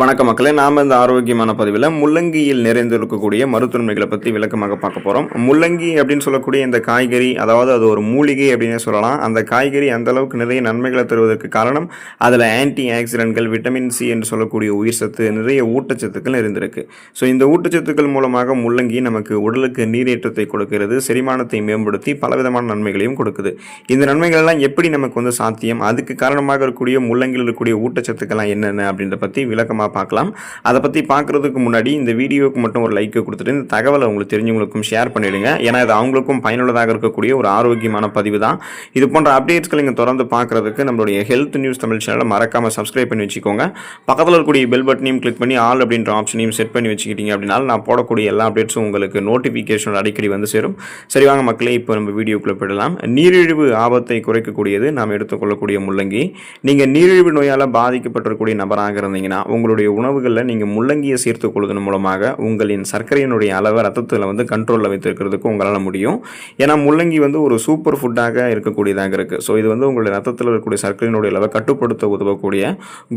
வணக்கம் மக்களே நாம் இந்த ஆரோக்கியமான பதிவில் முள்ளங்கியில் நிறைந்திருக்கக்கூடிய மருத்துவமைகளை பற்றி விளக்கமாக பார்க்க போகிறோம் முள்ளங்கி அப்படின்னு சொல்லக்கூடிய இந்த காய்கறி அதாவது அது ஒரு மூலிகை அப்படின்னே சொல்லலாம். அந்த காய்கறி அந்தளவுக்கு நிறைய நன்மைகளை தருவதற்கு காரணம் அதில் ஆன்டி ஆக்சிடென்ட்கள் விட்டமின் சி என்று சொல்லக்கூடிய உயிர் சத்து நிறைய ஊட்டச்சத்துக்கள் நிறைந்திருக்கு. ஸோ இந்த ஊட்டச்சத்துக்கள் மூலமாக முள்ளங்கி நமக்கு உடலுக்கு நீரேற்றத்தை கொடுக்கிறது செரிமானத்தை மேம்படுத்தி பலவிதமான நன்மைகளையும் கொடுக்குது. இந்த நன்மைகள் எல்லாம் எப்படி நமக்கு வந்து சாத்தியம்? அதுக்கு காரணமாக இருக்கக்கூடிய முள்ளங்கியில் இருக்கக்கூடிய ஊட்டச்சத்துக்கள்லாம் என்னென்ன அப்படின்றத பற்றி விளக்கமாக பார்க்கலாம். அதை பற்றி பார்க்குறதுக்கு முன்னாடி இந்த வீடியோவுக்கு மட்டும் ஒரு லைக்கை கொடுத்துட்டு இந்த தகவலை உங்களுக்கு தெரிஞ்சவங்களுக்கும் ஷேர் பண்ணிவிடுங்க ஏன்னா இது அவங்களுக்கும் பயனுள்ளதாக இருக்கக்கூடிய ஒரு ஆரோக்கியமான பதிவு தான். இது போன்ற அப்டேட்ஸ்களை நீங்கள் தொடர்ந்து பார்க்குறதுக்கு நம்மளுடைய ஹெல்த் நியூஸ் தமிழ் சேனலை மறக்காமல் சப்ஸ்கிரைப் பண்ணி வச்சுக்கோங்க. பக்கத்தில் இருக்கக்கூடிய பெல் பட்டனையும் கிளிக் பண்ணி ஆல் அப்படின்ற ஆப்ஷனையும் செட் பண்ணி வச்சுக்கிட்டீங்க அப்படின்னா நான் போடக்கூடிய எல்லா அப்டேட்ஸும் உங்களுக்கு நோட்டிஃபிகேஷன் அடிக்கடி வந்து சேரும். சரி வாங்க மக்களே இப்போ நம்ம வீடியோக்குள்ளே போயிடலாம். நீரிழிவு ஆபத்தை குறைக்கக்கூடியது நாம் எடுத்துக்கொள்ளக்கூடிய முள்ளங்கி. நீங்கள் நீரிழிவு நோயால் பாதிக்கப்பட்டிருக்கக்கூடிய நபராக இருந்தீங்கன்னா உங்களுடைய உணவுகளில் நீங்கள் முள்ளங்கியை சேர்த்து கொள்வதன் மூலமாக உங்களின் சர்க்கரையினுடைய அளவை ரத்தத்தில் வந்து கண்ட்ரோலில் வைத்திருக்கிறதுக்கு உங்களால் முடியும். ஏன்னா முள்ளங்கி வந்து ஒரு சூப்பர் ஃபுட்டாக இருக்கக்கூடியதாக இருக்குது ஸோ இது வந்து உங்களுடைய ரத்தத்தில் இருக்கக்கூடிய சர்க்கரையினுடைய அளவை கட்டுப்படுத்த உதவக்கூடிய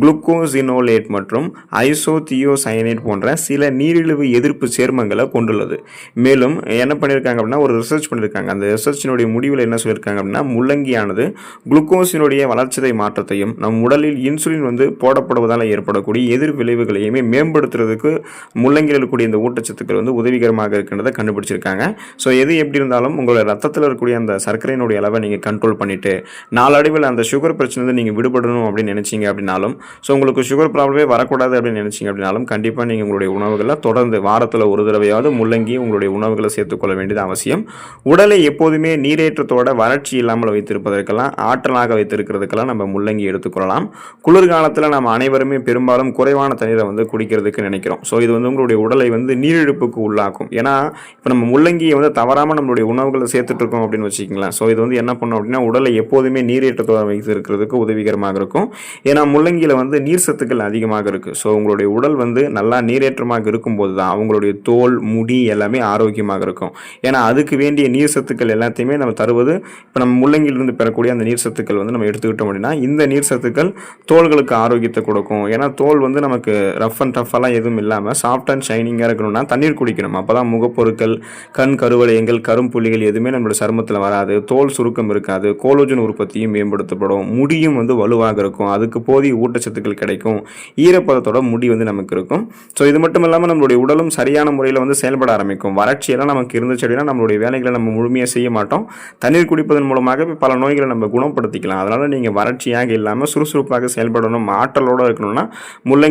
குளுக்கோசினோலேட் மற்றும் ஐசோதியோசயனேட் போன்ற சில நீரிழிவு எதிர்ப்பு சேர்மங்களை கொண்டுள்ளது. மேலும் என்ன பண்ணியிருக்காங்க அப்படின்னா ஒரு ரிசர்ச் பண்ணியிருக்காங்க அந்த ரிசர்ச்சினுடைய முடிவில் என்ன சொல்லியிருக்காங்க அப்படின்னா முள்ளங்கியானது குளுக்கோஸினுடைய வளர்ச்சிதை மாற்றத்தையும் நம் உடலில் இன்சுலின் வந்து போடப்படுவதால் ஏற்படக்கூடிய எதிர் விளைவுகளையுமே மேம்படுத்துறதுக்கு முள்ளங்கியில் இருக்கக்கூடிய இந்த ஊட்டச்சத்துக்கள் வந்து உதவிகரமாக இருக்கின்றதை கண்டுபிடிச்சிருக்காங்க. ஸோ எது எப்படி இருந்தாலும் உங்களோட ரத்தத்தில் இருக்கக்கூடிய அந்த சர்க்கரையினுடைய அளவை நீங்கள் கண்ட்ரோல் பண்ணிவிட்டு நாளடைவில் அந்த சுகர் பிரச்சனை நீங்கள் விடுபடணும் அப்படின்னு நினச்சிங்க அப்படின்னாலும் ஸோ உங்களுக்கு சுகர் ப்ராப்ளமே வரக்கூடாது அப்படின்னு நினச்சிங்க அப்படின்னாலும் கண்டிப்பாக நீங்கள் உங்களுடைய உணவுகளை தொடர்ந்து வாரத்தில் ஒரு தடவையாவது முள்ளங்கி உங்களுடைய உணவுகளை சேர்த்துக்கொள்ள வேண்டியது அவசியம். உடலை எப்போதுமே நீரேற்றத்தோட வறட்சி இல்லாமல் வைத்திருப்பதற்கெல்லாம் ஆற்றலாக வைத்திருக்கிறதுக்கெல்லாம் நம்ம முள்ளங்கி எடுத்துக்கொள்ளலாம் குளிர்காலத்தில் நம்ம அனைவருமே பெரும்பாலும் குறைவான தண்ணீரை வந்து குடிக்கிறதுக்கு நினைக்கிறோம். ஸோ இது வந்து உங்களுடைய உடலை வந்து நீரிழப்புக்கு உள்ளாக்கும். ஏன்னா இப்போ நம்ம முள்ளங்கியை வந்து தவறாமல் நம்மளுடைய உணவுகளை சேர்த்துட்டு இருக்கோம் அப்படின்னு வச்சுக்கலாம் ஸோ இது வந்து என்ன பண்ணும் அப்படின்னா உடலை எப்போதுமே நீரேற்றத்தோட வைத்திருக்கிறதுக்கு உதவிகரமாக இருக்கும். ஏன்னா முள்ளங்கியில் வந்து நீர் சத்துக்கள் அதிகமாக இருக்குது ஸோ உங்களுடைய உடல் வந்து நல்லா நீரேற்றமாக இருக்கும்போது தான் அவங்களுடைய தோல் முடி எல்லாமே ஆரோக்கியமாக இருக்கும். ஏன்னா அதுக்கு வேண்டிய நீர் சத்துக்கள் எல்லாத்தையுமே நம்ம தருவது இப்போ நம்ம முள்ளங்கியிலிருந்து பெறக்கூடிய அந்த நீர் சத்துக்கள் வந்து நம்ம எடுத்துக்கிட்டோம் அப்படின்னா இந்த நீர் சத்துக்கள் தோள்களுக்கு ஆரோக்கியத்தை கொடுக்கும். ஏன்னா தோல் வந்து நமக்கு ரஃப் அண்ட் டஃப்பெல்லாம் எதுவும் இல்லாமல் சாஃப்ட் அண்ட் ஷைனிங்காக இருக்கணும்னா தண்ணீர் குடிக்கணும். அப்போ தான் முகப்பொருட்கள் கண் கருவளையங்கள் கரும்புள்ளிகள் எதுவுமே நம்மளோட சருமத்தில் வராது. தோல் சுருக்கம் இருக்காது. கோலோஜன் உற்பத்தியும் மேம்படுத்தப்படும். முடியும் வந்து வலுவாக இருக்கும். அதுக்கு போதிய ஊட்டச்சத்துக்கள் கிடைக்கும். ஈரப்பதத்தோட முடி வந்து நமக்கு இருக்கும். ஸோ இது மட்டும் இல்லாமல் நம்மளுடைய உடலும் சரியான முறையில் வந்து செயல்பட ஆரம்பிக்கும். வறட்சியெல்லாம் நமக்கு இருந்துச்சு அப்படின்னா நம்மளுடைய வேலைகளை நம்ம முழுமையாக செய்ய மாட்டோம். தண்ணீர் குடிப்பதன் மூலமாக பல நோய்களை நம்ம குணப்படுத்திக்கலாம். அதனால் நீங்கள் வறட்சியாக இல்லாமல் சுறுசுறுப்பாக செயல்படணும். ஆற்றலோடு இருக்கணும்னா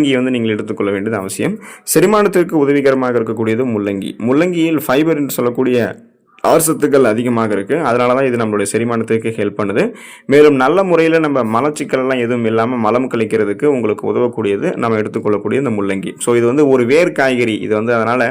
முள்ளங்கியை வந்து நீங்கள் எடுத்துக்கொள்ள வேண்டியது அவசியம். செரிமானத்திற்கு உதவிகரமாக இருக்கக்கூடியது முள்ளங்கி. முள்ளங்கியில் ஃபைபர் என்று சொல்லக்கூடிய ஆர் சத்துக்கள் அதிகமாக இருக்குது அதனால தான் இது நம்மளுடைய செரிமானத்துக்கு ஹெல்ப் பண்ணுது. மேலும் நல்ல முறையில் நம்ம மலச்சிக்கல்லாம் எதுவும் இல்லாமல் மலம் கழிக்கிறதுக்கு உங்களுக்கு உதவக்கூடியது. நம்ம எடுத்துக்கொள்ளக்கூடிய இந்த முள்ளங்கி. ஸோ இது வந்து ஒரு வேர் காய்கறி. இது வந்து அதனால்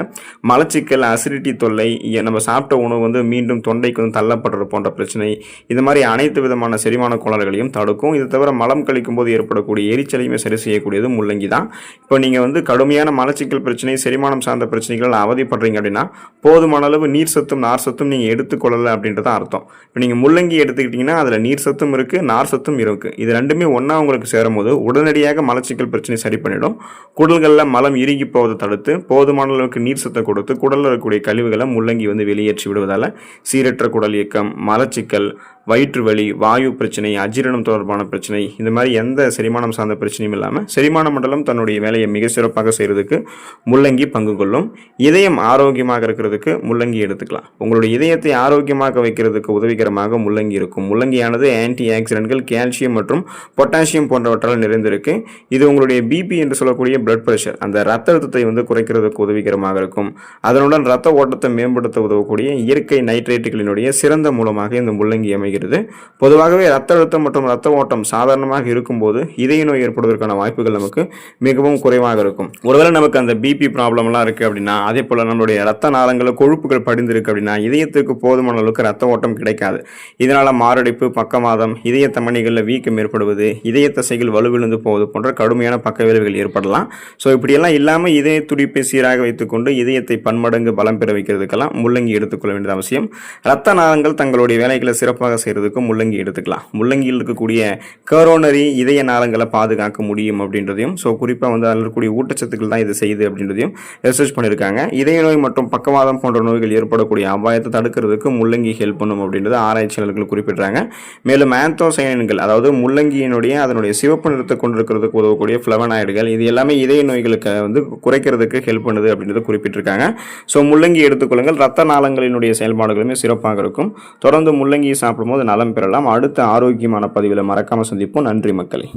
மலச்சிக்கல் அசிடிட்டி தொல்லை நம்ம சாப்பிட்ட உணவு வந்து மீண்டும் தொண்டைக்கு வந்து தள்ளப்படுறது போன்ற பிரச்சனை இது மாதிரி அனைத்து விதமான செரிமான கோளாறுகளையும் தடுக்கும். இது தவிர மலம் கழிக்கும் போது ஏற்படக்கூடிய எரிச்சலையுமே சரி செய்யக்கூடியது முள்ளங்கி தான். இப்போ நீங்கள் வந்து கடுமையான மலச்சிக்கல் பிரச்சனை செரிமானம் சார்ந்த பிரச்சனைகள் அவதிப்படுறீங்க அப்படின்னா போதுமான அளவு நீர் சத்தும் நார் சத்தும் நீங்கள் எடுத்துக்கொள்ளலை அப்படின்றது அர்த்தம். இப்போ நீங்கள் முள்ளங்கி எடுத்துக்கிட்டிங்கன்னா அதில் நீர் சத்தும் இருக்குது நார் சத்தும் இருக்குது இது ரெண்டுமே ஒன்றா உங்களுக்கு சேரும்போது உடனடியாக மலச்சிக்கல் பிரச்சனை சரி பண்ணிடும். குடல்களில் மலம் இறுகி போவதை தடுத்து போதுமான அளவுக்கு நீர் சத்தை கொடுத்து குடலில் இருக்கக்கூடிய கழிவுகளை முள்ளங்கி வந்து வெளியேற்றி விடுவதால் சீரற்ற குடல் இயக்கம் மலச்சிக்கல் வயிற்று வலி வாயு பிரச்சனை அஜீரணம் தொடர்பான பிரச்சனை இந்த மாதிரி எந்த செரிமானம் சார்ந்த பிரச்சனையும் இல்லாமல் செரிமான மண்டலம் தன்னுடைய வேலையை மிக சிறப்பாக செய்கிறதுக்கு முள்ளங்கி பங்கு கொள்ளும். இதயம் ஆரோக்கியமாக இருக்கிறதுக்கு முள்ளங்கி எடுத்துக்கலாம். உங்களுடைய இதயத்தை ஆரோக்கியமாக வைக்கிறதுக்கு உதவிகரமாக முள்ளங்கி இருக்கும். முள்ளங்கியானது ஆன்டி ஆக்சிடென்ட்கள் கால்சியம் மற்றும் பொட்டாசியம் போன்றவற்றால் நிறைந்திருக்கு. இது உங்களுடைய பிபி என்று சொல்லக்கூடிய பிளட் ப்ரெஷர் அந்த ரத்த அழுத்தத்தை வந்து குறைக்கிறதுக்கு உதவிகரமாக இருக்கும். அதனுடன் ரத்த ஓட்டத்தை மேம்படுத்த உதவக்கூடிய இயற்கை நைட்ரேட்டுகளினுடைய சிறந்த மூலமாக இந்த முள்ளங்கி அமைகிறது. பொதுவாகவே ரத்த அழுத்தம் மற்றும் ரத்த ஓட்டம் சாதாரணமாக இருக்கும்போது இதய நோய் ஏற்படுவதற்கான வாய்ப்புகள் நமக்கு மிகவும் குறைவாக இருக்கும். ஒருவேளை நமக்கு அந்த பிபி ப்ராப்ளம்லாம் இருக்குது அப்படின்னா அதே போல் நம்மளுடைய ரத்த நாளங்களில் கொழுப்புகள் படிந்திருக்கு அப்படின்னா இதயத்துக்கு போதுமான அளவுக்கு ரத்த ஓட்டம் கிடைக்காது. இதனால் மாரடைப்பு பக்கவாதம் இதய தமணிகளில் வீக்கம் ஏற்படுவது இதய தசைகள் வலுவிழுந்து போவது போன்ற கடுமையான பக்க விளைவுகள் ஏற்படலாம். ஸோ இப்படியெல்லாம் இல்லாமல் இதய துடிப்பை சீராக வைத்துக்கொண்டு இதயத்தை பன்மடங்கு பலம் பெற வைக்கிறதுக்கெல்லாம் முள்ளங்கி எடுத்துக்கொள்ள வேண்டியது அவசியம். ரத்த நாளங்கள் தங்களுடைய வேலைகளை சிறப்பாக செய்கிறதுக்கும் முள்ளங்கி எடுத்துக்கலாம். முள்ளங்கியில் இருக்கக்கூடிய கரோனரி இதய நாளங்களை பாதுகாக்க முடியும் அப்படின்றதையும் ஸோ குறிப்பாக வந்து அதில் இருக்கக்கூடிய ஊட்டச்சத்துக்கள் தான் இது செய்யுது அப்படின்றதையும் ரிசர்ச் பண்ணியிருக்காங்க. இதய நோய் மற்றும் பக்கவாதம் போன்ற நோய்கள் ஏற்படக்கூடிய அபாயத்தை தடுக்கிறதுக்கு முள்ளங்கி ஹெல்ப் பண்ணும் அப்படின்றது ஆராய்ச்சியாளர்கள் குறிப்பிட்றாங்க. மேலும் ஆந்தோசைன்கள் அதாவது முள்ளங்கியினுடைய அதனுடைய சிவப்பு நிறத்தை கொண்டிருக்கிறதுக்கு உதவக்கூடிய ஃப்ளவனாய்டுகள் இது எல்லாமே இதய நோய்களுக்கு வந்து குறைக்கிறதுக்கு ஹெல்ப் பண்ணுது அப்படின்றத குறிப்பிட்டிருக்காங்க. ஸோ முள்ளங்கி எடுத்துக்கொள்ளுங்கள். ரத்த நாளங்களினுடைய செயல்பாடுகளுமே சிறப்பாக இருக்கும். தொடர்ந்து முள்ளங்கி சாப்பிடும்போது நலம் பெறலாம். அடுத்த ஆரோக்கியமான பதிவில் மறக்காமல் சந்திப்போம். நன்றி மக்களை.